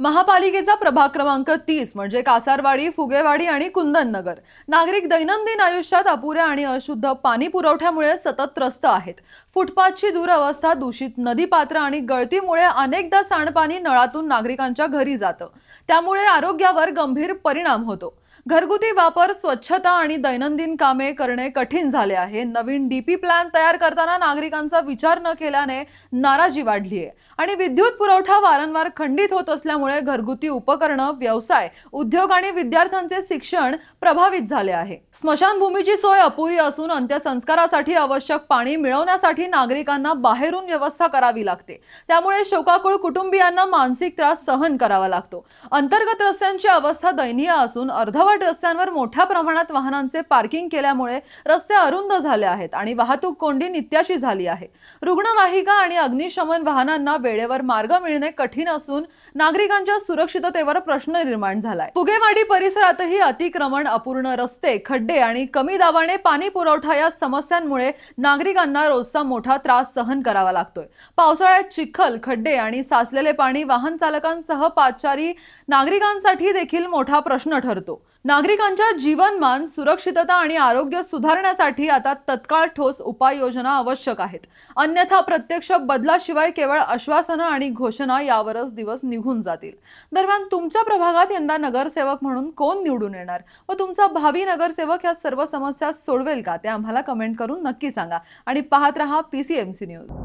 महापालिकेचा प्रभाग क्रमांक तीस म्हणजे कासारवाडी फुगेवाडी आणि कुंदननगर. नागरिक दैनंदिन आयुष्यात अपुऱ्या आणि अशुद्ध पाणी पुरवठ्यामुळे सतत त्रस्त आहेत. फुटपाथची दुरवस्था दूषित नदीपात्र आणि गळतीमुळे अनेकदा सांडपाणी नळातून नागरिकांच्या घरी जातं. त्यामुळे आरोग्यावर गंभीर परिणाम होतो. घरगुती वापर स्वच्छता आणि दैनंदिन कामे करणे कठीण झाले आहे. नवीन डीपी प्लॅन तयार करताना नागरिकांचा विचार न केल्याने नाराजी वाढली आहे आणि विद्युत पुरवठा वारंवार खंडित होत असल्यामुळे घरगुती उपकरणं व्यवसाय उद्योग आणि विद्यार्थ्यांचे शिक्षण प्रभावित झाले आहे. स्मशानभूमीची सोय अपुरी असून अंत्यसंस्कारासाठी आवश्यक पाणी मिळवण्यासाठी नागरिकांना बाहेरून व्यवस्था करावी लागते. त्यामुळे शोकाकुळ कुटुंबियांना मानसिक त्रास सहन करावा लागतो. अंतर्गत रस्त्यांची अवस्था दयनीय असून अर्ध अर्धवट रस्त्यांवर मोठ्या प्रमाणात वाहनांचे पार्किंग केल्यामुळे रस्ते अरुंद झाले आहेत आणि वाहतूक कोंडी नित्याची झाली आहे. रुग्णवाहिका आणि अग्निशमन वाहनांना वेळेवर मार्ग मिळणे कठीण असून नागरिकांच्या सुरक्षिततेवर प्रश्न निर्माण झालाय. फुगेवाडी परिसरातही अतिक्रमण अपूर्ण रस्ते खड्डे आणि कमी दाबाने पाणी पुरवठा या समस्यांमुळे नागरिकांना रोजचा मोठा त्रास सहन करावा लागतोय. पावसाळ्यात चिखल खड्डे आणि साचलेले पाणी वाहन चालकांसह पादचारी नागरिकांसाठी देखील मोठा प्रश्न ठरतो. नागरिकांच्या जीवनमान सुरक्षितता आणि आरोग्य सुधारण्यासाठी आता तत्काळ ठोस उपाययोजना आवश्यक आहेत. अन्यथा प्रत्यक्ष बदलाशिवाय केवळ आश्वासनं आणि घोषणा यावरच दिवस निघून जातील. दरम्यान तुमच्या प्रभागात यंदा नगरसेवक म्हणून कोण निवडून येणार? व तुमचा भावी नगरसेवक ह्या सर्व समस्या सोडवेल का? ते आम्हाला कमेंट करून नक्की सांगा. आणि पाहत रहा पीसीएमसी न्यूज